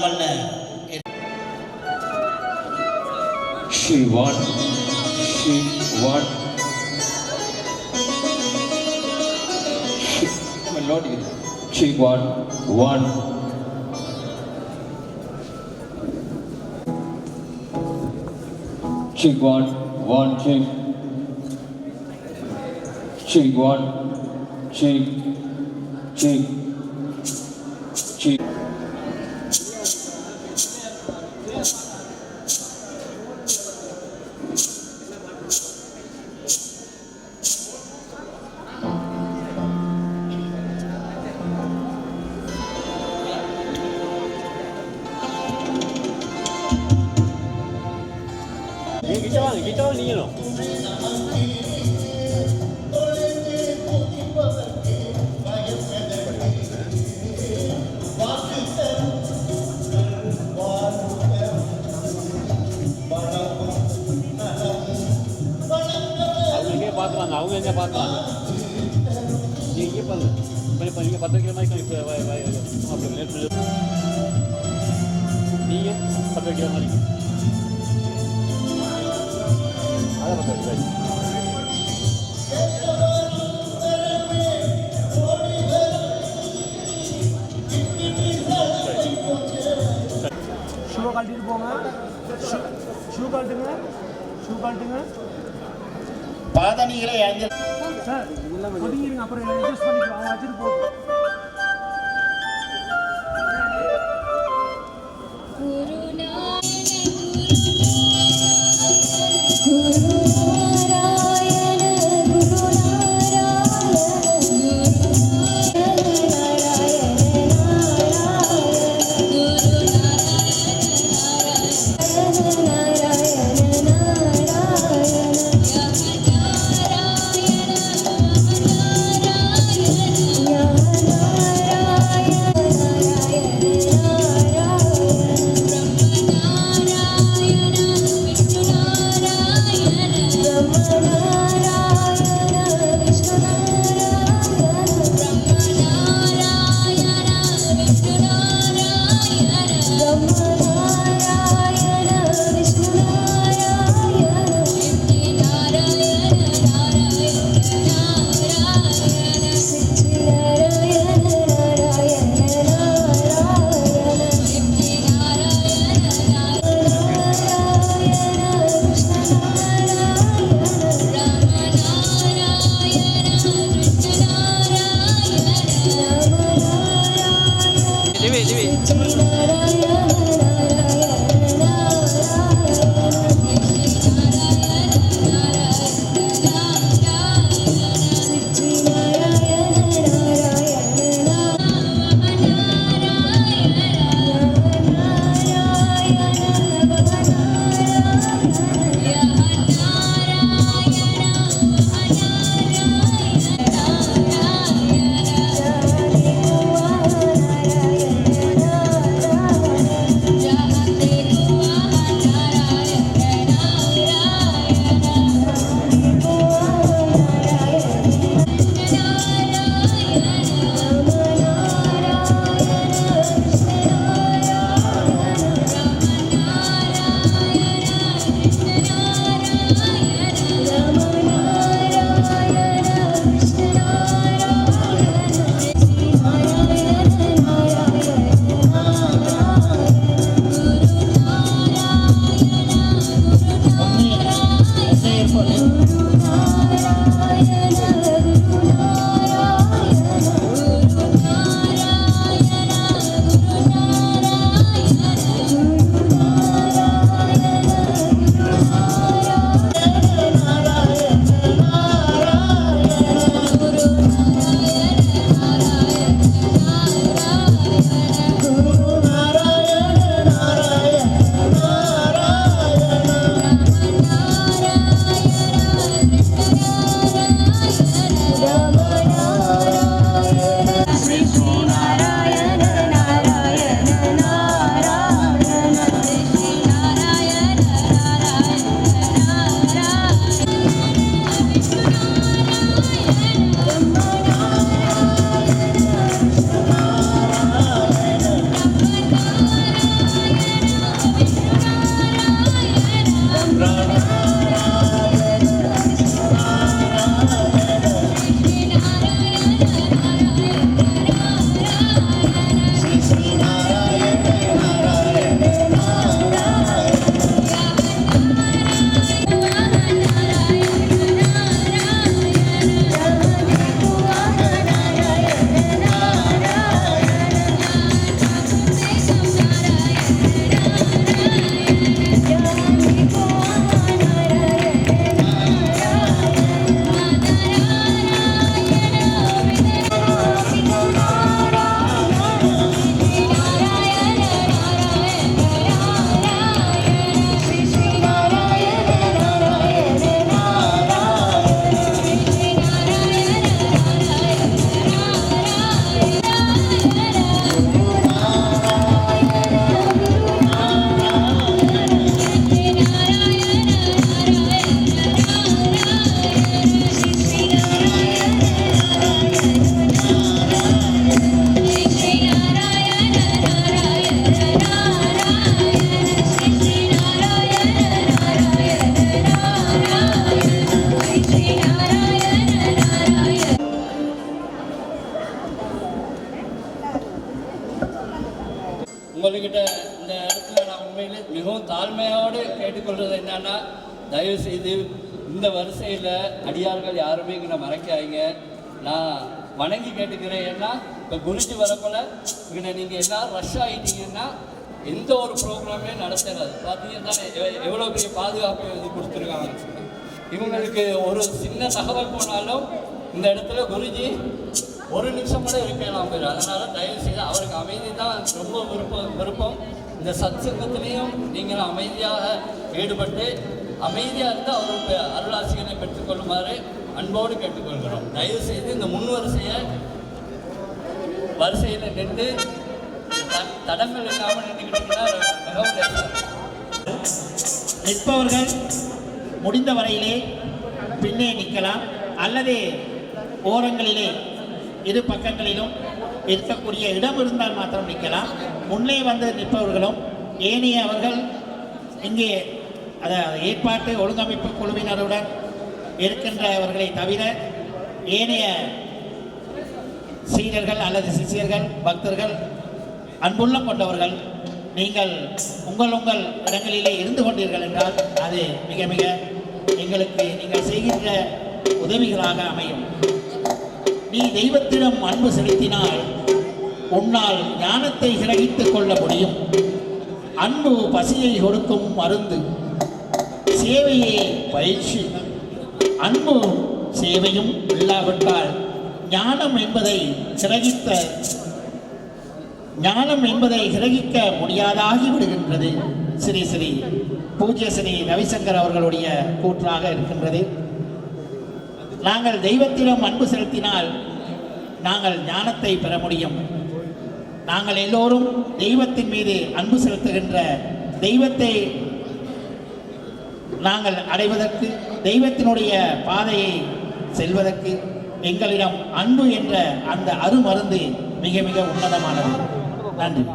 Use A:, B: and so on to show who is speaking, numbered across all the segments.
A: எல்லாம் அல்ல
B: She won. She won. She, my lord, she won. One. She won. One. She. She won. She. She. She.
C: அவங்களுக்கே பார்த்துவாங்க அவங்க எங்கே பார்த்துவாங்க நீங்க இங்கே பாருங்க கொஞ்சம் கொஞ்சம் நீங்கள் பத்து வைக்கிற மாதிரி இப்போ அப்படி லேட் பண்ணி நீங்கள் பத்து வைக்கிற மாதிரி அதான் பத்து வைக்கிறேன்
D: ஷூவை கழட்டிட்டு போங்க ஷூ ஷூ கழட்டுங்க ஷூ கழட்டுங்க
A: பாதணிகளை அணிந்து
D: சார் ஒதுங்கிருங்க அப்புறம்
A: கேட்டுக்கிறேன். ஏன்னா இப்போ குருஜி வரப்போல இங்கே நீங்கள் எல்லாம் ரஷ் ஆகிட்டீங்கன்னா எந்த ஒரு ப்ரோக்ராமே நடத்துறாது. பார்த்தீங்கன்னா எ- எவ்வளோ பெரிய பாதுகாப்பு இது கொடுத்துருக்காங்க. இவங்களுக்கு ஒரு சின்ன தகவல் போனாலும் இந்த இடத்துல குருஜி ஒரு நிமிஷம் கூட இருக்கலாம் பேர். அதனால தயவு செய்து அவருக்கு அமைதி தான் ரொம்ப விருப்பம் விருப்பம். இந்த சத் சங்கத்திலையும் நீங்கள் அமைதியாக ஈடுபட்டு அமைதியாக இருந்து அவருக்கு அருளாசிகளை பெற்றுக்கொள்ளுமாறு அன்போடு கேட்டுக்கொள்கிறோம். தயவு செய்து இந்த முன்வரிசையை வரிசையில் நின்று தடங்கள் இல்லாமல் நின்றுக்கிட்டீங்கன்னா மிகவும்
E: நிற்பவர்கள் முடிந்த வரையிலே பின்னே நிற்கலாம். அல்லது ஓரங்களிலே இரு பக்கங்களிலும் இருக்கக்கூடிய இடம் இருந்தால் மாத்திரம் நிற்கலாம். முன்னே வந்து நிற்பவர்களும் ஏனைய அவர்கள் இங்கே அதாவது ஏற்பாட்டு ஒழுங்கமைப்பு குழுவினருடன் இருக்கின்றவர்களை தவிர ஏனைய சீடர்கள் அல்லது சிஷியர்கள் பக்தர்கள் அன்புள்ளம் கொண்டவர்கள் நீங்கள் உங்கள் உங்கள் இடங்களிலே இருந்து கொண்டீர்கள் என்றால் அது மிக மிக எங்களுக்கு நீங்கள் செய்கின்ற உதவிகளாக அமையும். நீ தெய்வத்திடம் அன்பு செலுத்தினால் உன்னால் ஞானத்தை கிரகித்துக் கொள்ள முடியும். அன்பு பசியை கொடுக்கும் மருந்து சேவையே பயிற்சி. அன்பு சேவையும் இல்லாவிட்டால் ஞானம் என்பதை சிரகித்த ஞானம் என்பதை கிரகிக்க முடியாதாகி விடுகின்றது. ஸ்ரீ ஸ்ரீ பூஜ்ய ஸ்ரீ ரவிசங்கர் அவர்களுடைய கூற்றாக இருக்கின்றது. நாங்கள் தெய்வத்திடம் அன்பு செலுத்தினால் நாங்கள் ஞானத்தை பெற முடியும். நாங்கள் எல்லோரும் தெய்வத்தின் மீது அன்பு செலுத்துகின்ற தெய்வத்தை நாங்கள் அடைவதற்கு தெய்வத்தினுடைய பாதையை செல்வதற்கு எங்களிடம் அன்பு என்ற அந்த அருமருந்து மிக மிக உன்னதமானது. நன்றி.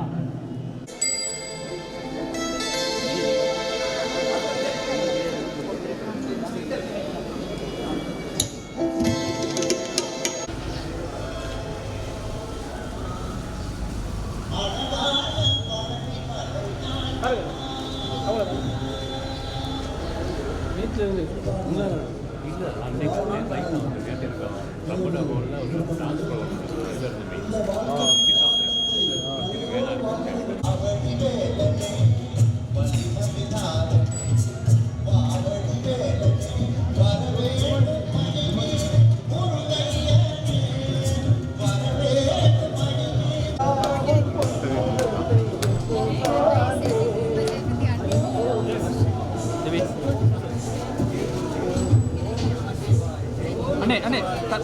D: Ane, ane. Tak.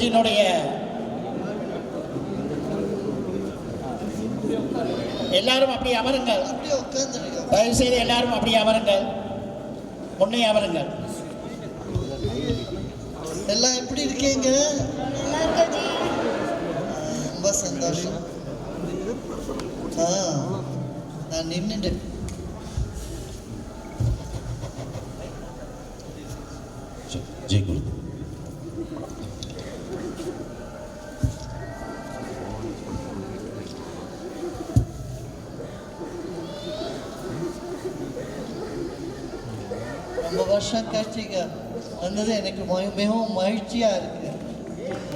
E: குருஜியினுடைய எல்லாரும் அப்படி அமருங்கள். தயவு செய்து எல்லாரும் அப்படி அமருங்கள். முன்னே அமருங்கள்.
F: எல்லாம் எப்படி இருக்கீங்க? ரொம்ப சந்தோஷம். நான் நின்றுட்டு ரொம்ப வருஷம் கழிச்சிங்க வந்தது எனக்கு மிகவும் மகிழ்ச்சியாக இருக்கு.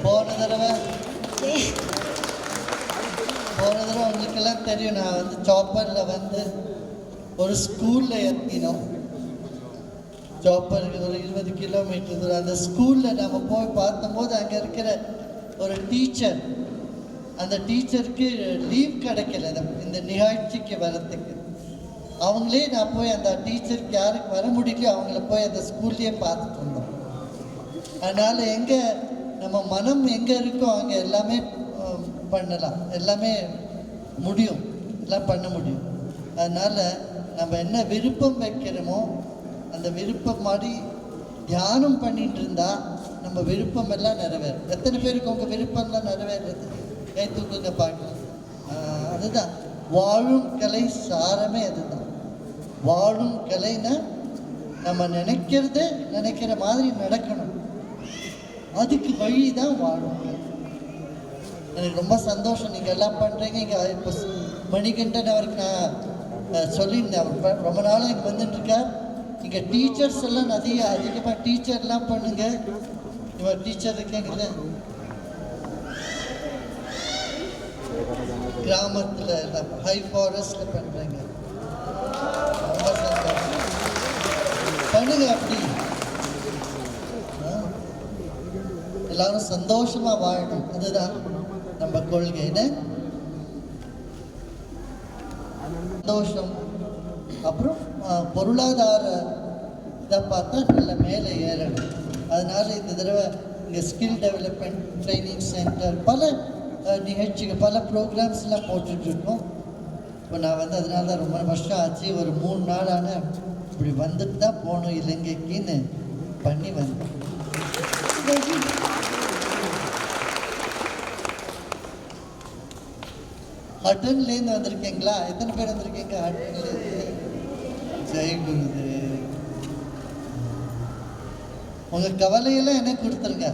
F: போன தடவை போன தடவை உங்களுக்கெல்லாம் தெரியும் நான் வந்து சாப்பரில் வந்து ஒரு ஸ்கூலில் ஏற்றினோம் சாப்பருக்கு ஒரு இருபது கிலோமீட்டர் தூரம். அந்த ஸ்கூலில் நம்ம போய் பார்த்தம்போது அங்கே இருக்கிற ஒரு டீச்சர் அந்த டீச்சருக்கு லீவ் கிடைக்கல. இந்த நிகழ்ச்சிக்கு வரத்துக்கு அவங்களே நான் போய் அந்த டீச்சருக்கு யாருக்கு வர முடியலையோ அவங்கள போய் அந்த ஸ்கூல்லையே பார்த்துட்டு இருந்தோம் அதனால் எங்கே நம்ம மனம் எங்கே இருக்கோ அங்கே எல்லாமே பண்ணலாம். எல்லாமே முடியும். எல்லாம் பண்ண முடியும். அதனால் நம்ம என்ன விருப்பம் வைக்கிறோமோ அந்த விருப்பம் மாதிரி தியானம் பண்ணிட்டு இருந்தால் நம்ம விருப்பம் எல்லாம் நிறைவேறும். எத்தனை பேருக்கு உங்கள் விருப்பம்லாம் நிறைவேறுறது? கை தூக்குங்க பார்க்கலாம். அதுதான். வாழும் கலை சாரமே அதுதான். வாழும் கலைனா நம்ம நினைக்கிறது நினைக்கிற மாதிரி நடக்கணும். அதுக்கு வழி தான் வாழும் கலை. எனக்கு ரொம்ப சந்தோஷம். நீங்கள் எல்லாம் பண்ணுறீங்க இங்கே இப்போ மணிகண்டன் அவருக்கு நான் சொல்லியிருந்தேன். அவர் ரொம்ப நாளாக இங்கே வந்துட்டுருக்கார். இங்கே டீச்சர்ஸ் எல்லாம் நிறைய அதிகமாக டீச்சர்லாம் பண்ணுங்க. இவர் டீச்சர் இருக்கீங்கல்ல. கிராமத்தில் ஹை ஃபாரஸ்டில் பண்ணுறேன் ரொம்ப சந்தோஷம் பண்ணுங்க அப்படி எல்லாரும் சந்தோஷமா வாழணும் அதுதான் நம்ம கொள்கை. என்ன? சந்தோஷம். அப்புறம் பொருளாதார இதை பார்த்தா நல்ல மேலே ஏறணும். அதனால இந்த தடவை இங்கே ஸ்கில் டெவலப்மெண்ட் ட்ரைனிங் சென்டர் பல நிகழ்ச்சிகள் பல ப்ரோக்ராம்ஸ்லாம் போட்டுட்ருக்கோம் இப்போ நான் வந்து அதனால தான் ரொம்ப வருஷம் ஆச்சு. ஒரு மூணு நாளான இப்படி வந்துட்டு தான் போகணும் இலங்கைக்குன்னு பண்ணி வந்தேன். ஹட்டன்லேருந்து வந்திருக்கீங்களா? எத்தனை பேர் வந்திருக்கீங்க ஹட்டன்லேருந்து ஜெய் குருதேவ். உங்கள் கவலையெல்லாம் என்ன கொடுத்துருங்க.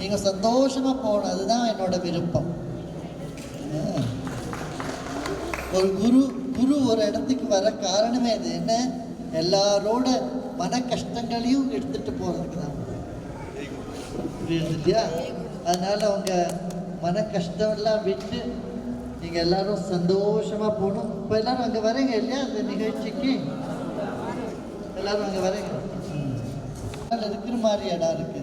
F: நீங்கள் சந்தோஷமாக போகணும். அதுதான் என்னோட விருப்பம். ஒரு குரு குரு ஒரு இடத்துக்கு வர காரணமே அது. என்ன? எல்லாரோட மன கஷ்டங்களையும் எடுத்துட்டு போகிறதுக்கு தான் புரியுது இல்லையா அதனால அவங்க மன கஷ்டமெல்லாம் விட்டு நீங்கள் எல்லாரும் சந்தோஷமா போகணும். இப்போ எல்லாரும் அங்கே வரீங்க இல்லையா அந்த நிகழ்ச்சிக்கு? எல்லாரும் அங்கே வரீங்க இருக்கிற மாதிரி இடம் இருக்கு.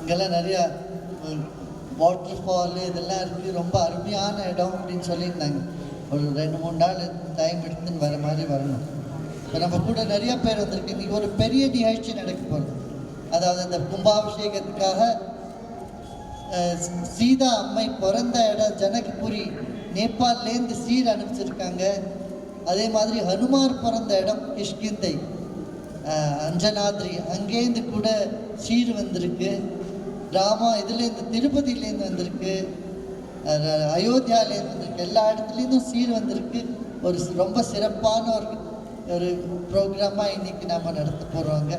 F: இங்கெல்லாம் நிறையா வாட்டர் ஃபால் இதெல்லாம் இருக்குது ரொம்ப அருமையான இடம் அப்படின்னு சொல்லியிருந்தாங்க. ஒரு ரெண்டு மூணு நாள் டைம் எடுத்துன்னு வர மாதிரி வரணும். இப்போ நம்ம கூட நிறைய பேர் வந்திருக்கு இன்றைக்கி ஒரு பெரிய நிகழ்ச்சி நடக்க போகிறது அதாவது அந்த கும்பாபிஷேகத்துக்காக சீதா அம்மை பிறந்த இடம் ஜனகபுரி நேபாள்லேருந்து சீர் அனுப்பிச்சிருக்காங்க. அதே மாதிரி ஹனுமார் பிறந்த இடம் கிஷ்கிந்தை அஞ்சனாத்ரி அங்கேருந்து கூட சீர் வந்திருக்கு. ராமா இதுலேருந்து திருப்பதியிலேருந்து வந்திருக்கு. அயோத்தியாவிலேருந்து அயோத்தியாலேருந்து வந்திருக்கு. எல்லா இடத்துலேருந்தும் சீர் வந்திருக்கு. ஒரு ரொம்ப சிறப்பான ஒரு ஒரு ப்ரோக்ராமாக இன்னைக்கு நம்ம நடத்த போகிறோங்க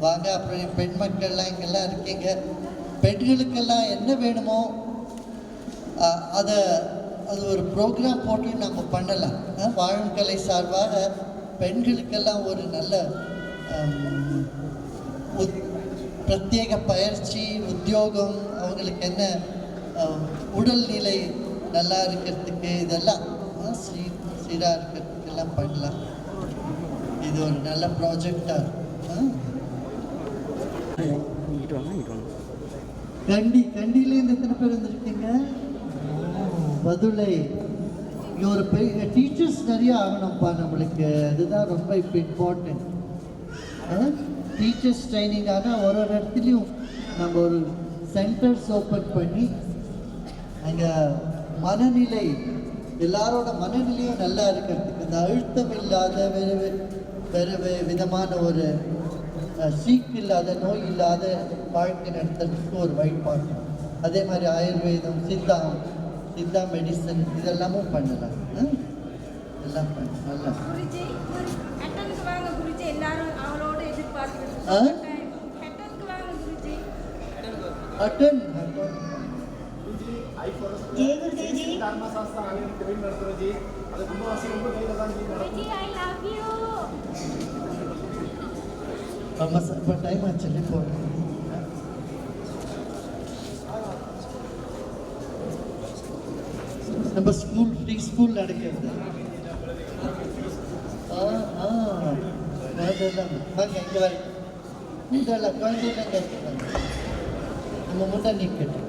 F: வாங்க அப்புறம் என் பெண் மக்கள்லாம் இங்கெல்லாம் இருக்கீங்க. பெண்களுக்கெல்லாம் என்ன வேணுமோ அதை அது ஒரு ப்ரோக்ராம் போட்டு நம்ம பண்ணலாம். அஹ், வாழும் கலை சார்பாக பெண்களுக்கெல்லாம் ஒரு நல்ல உத்- பிரத்யேக பயிற்சி உத்தியோகம் அவங்களுக்கு என்ன உடல்நிலை நல்லா இருக்கிறதுக்கு இதெல்லாம் சீ சீராக இருக்கிறதுக்கு எல்லாம் பண்ணலாம். இது ஒரு நல்ல ப்ராஜெக்டாக இருக்கும். கண்டி கண்டிலேருந்து எத்தனை பேர் வந்திருக்கீங்க? பதுளை இங்க ஒரு பெரிய டீச்சர்ஸ் நிறைய ஆகணும்ப்பா நம்மளுக்கு. அதுதான் ரொம்ப இப்போ இம்பார்ட்டன்ட் டீச்சர்ஸ் ட்ரைனிங்காக ஒரு ஒரு இடத்துலையும் நம்ம ஒரு சென்டர்ஸ் ஓப்பன் பண்ணி அங்கே மனநிலை எல்லாரோட மனநிலையும் நல்லா இருக்கிறதுக்கு இந்த அழுத்தம் இல்லாத வேறு வே- வேறு விதமான ஒரு சீக்கு இல்லாத நோய் இல்லாத வாழ்க்கை நடத்துறதுக்கு ஒரு வழிபாடு. அதே மாதிரி ஆயுர்வேதம் சித்தா சித்தா மெடிசன் இதெல்லாமும் பண்ணலாம். எல்லாம் பண்ணலாம். நல்லா
G: குருஜி ஹெட்டனுக்கு வாங்க குருஜி எல்லாரும் அவளோட
F: நம்ம ஸ்கூல் ஃப்ரீ ஸ்கூல் நடக்கிறது ஆ ஆ அதெல்லாம் வாங்க இங்கே வர இதெல்லாம் குழந்தைங்க இங்கே இருக்கிறாங்க நம்ம முன்னே நிற்கட்டும்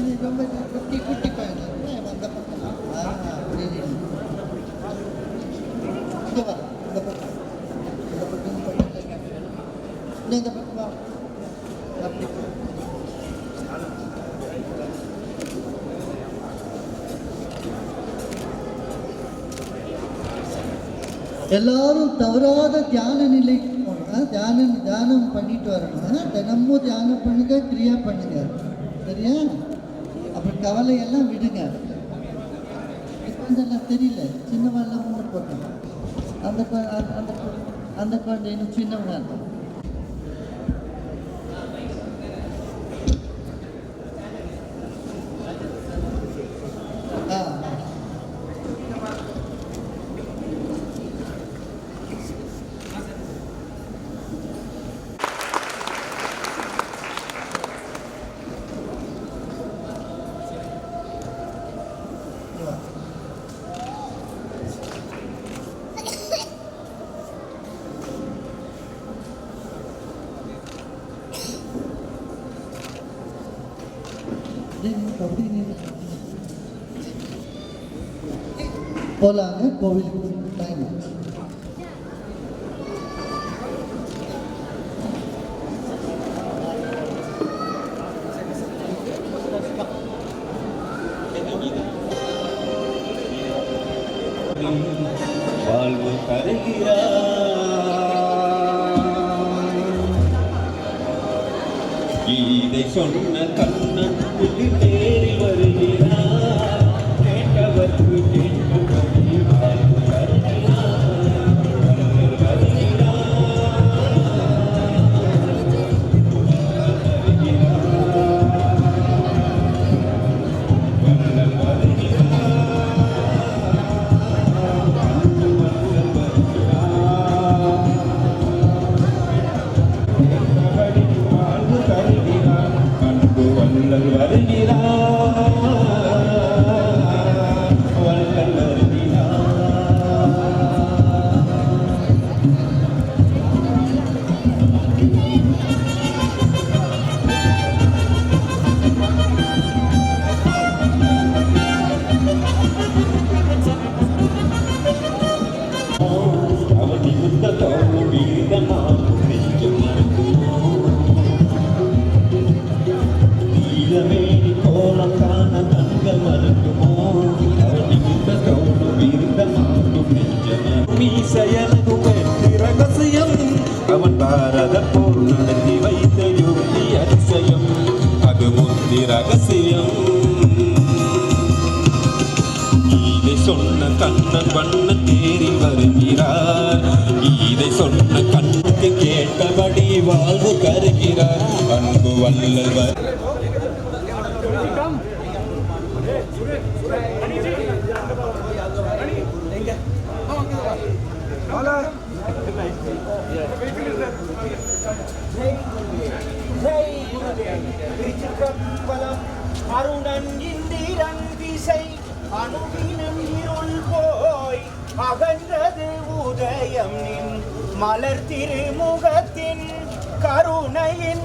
F: இது ரொம்ப குட்டி குட்டி குழந்தை ஏன் அந்த பக்கம் ஆ அப்படி இல்லை. இங்க வா இந்த பக்கம் இந்த பக்கம் இந்த பக்கம் இல்லை. இன்னும் இந்த பக்கம் வா அப்படி எல்லாரும் தவறாத தியான நிலைக்கு போனால் தியானம் தியானம் பண்ணிட்டு வரணும் தினமும் தியானம் பண்ணுங்க கிரியா பண்ணுங்க. சரியா? அப்புறம் கவலையெல்லாம் விடுங்க. குழந்தைலாம் தெரியல. சின்னவெல்லாம் முன்ன போட்டோம் அந்த அந்த- அந்த அந்த குழந்தை இன்னும் சின்னவங்க போலாங்க கோவிலுக்கு டைம்
H: நெஞ்சம் ரகசியம் அவன் பாரத போர் நடத்தி வைத்த யுக்தி அதிசயம். அது முந்தி ரகசியம். இதை சொன்ன கண்ணன் வண்ண தேரில் வருகிறார். இதை சொன்ன கண்ணுக்கு கேட்டபடி வாழ்வு கருகிறார் அன்பு வல்லவர்
I: திருச்சிற்றம்பலம் அருணன் இந்திரன் திசை அணுகினம் இருள் போ அகன்றது உதயம் நின் மலர் திருமுகத்தின் கருணையின்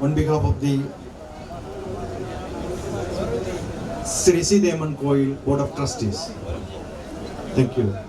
J: on behalf of the Sri Daman Koil Board of Trustees. Thank you.